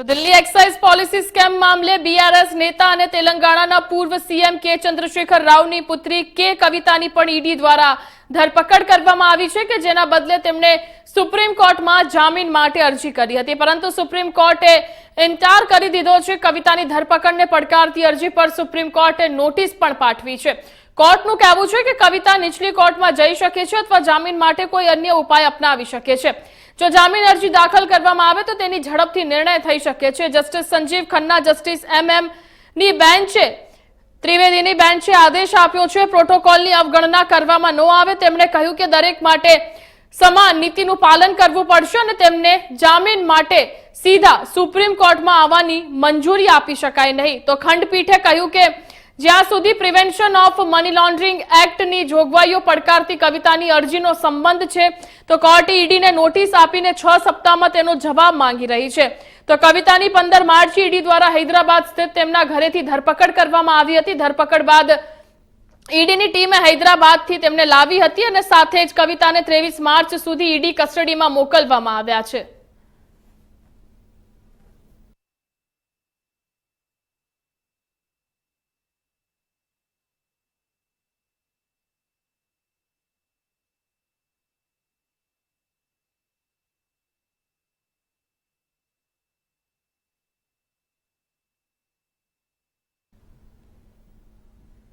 તો Delhi excise policy scam મામલે BRS નેતા અને તેલંગાણાના પૂર્વ સીએમ કે ચંદ્રશેખર રાવની પુત્રી કે કવિતાની પણ ઈડી દ્વારા ધરપકડ કરવામાં આવી છે કે જેના બદલે તેમણે સુપ્રીમ કોર્ટમાં જામીન માટે અરજી કરી હતી. પરંતુ સુપ્રીમ કોર્ટે ઇન્કાર કરી દીધો છે કવિતાની ધરપકડને પડકારતી અરજી પર સુપ્રીમ કોર્ટે નોટિસ પણ પાઠવી છે. કોર્ટનું કહેવું છે કે કવિતા નીચલી કોર્ટમાં જઈ શકે છે અથવા જામીન માટે કોઈ અન્ય ઉપાય અપનાવી શકે છે. જો જામીન અરજી દાખલ કરવામાં આવે તો તેની ઝડપથી નિર્ણય થઈ શકે છે. Justice Sanjiv Khanna, justice M M ની બેન્ચે ત્રિવેદીની બેન્ચે આદેશ આપ્યો છે. પ્રોટોકોલની અવગણના કરવામાં ન આવે. તેમણે કહ્યું કે દરેક માટે સમાન નીતિનું પાલન કરવું પડશે અને તેમને જામીન માટે સીધા સુપ્રીમ કોર્ટમાં આવવાની મંજૂરી આપી શકાય નહીં. તો ખંડપીઠે કહ્યું કે જ્યાં સુધી પ્રિવેન્શન ઓફ મની લોન્ડરિંગ એક્ટની જોગવાઈઓ પડકારતી કવિતાની અરજીનો સંબંધ છે, તો કોર્ટે ઈડીને નોટિસ આપીને છ સપ્તાહમાં તેનો જવાબ માંગી રહી છે. તો કવિતાની પંદર માર્ચે ઈડી દ્વારા હૈદરાબાદ સ્થિત તેમના ઘરેથી ધરપકડ કરવામાં આવી હતી. ધરપકડ બાદ ઈડીની ટીમે હૈદરાબાદથી તેમને લાવી હતી અને સાથે જ કવિતાને ત્રેવીસ માર્ચ સુધી ઈડી કસ્ટડીમાં મોકલવામાં આવ્યા છે.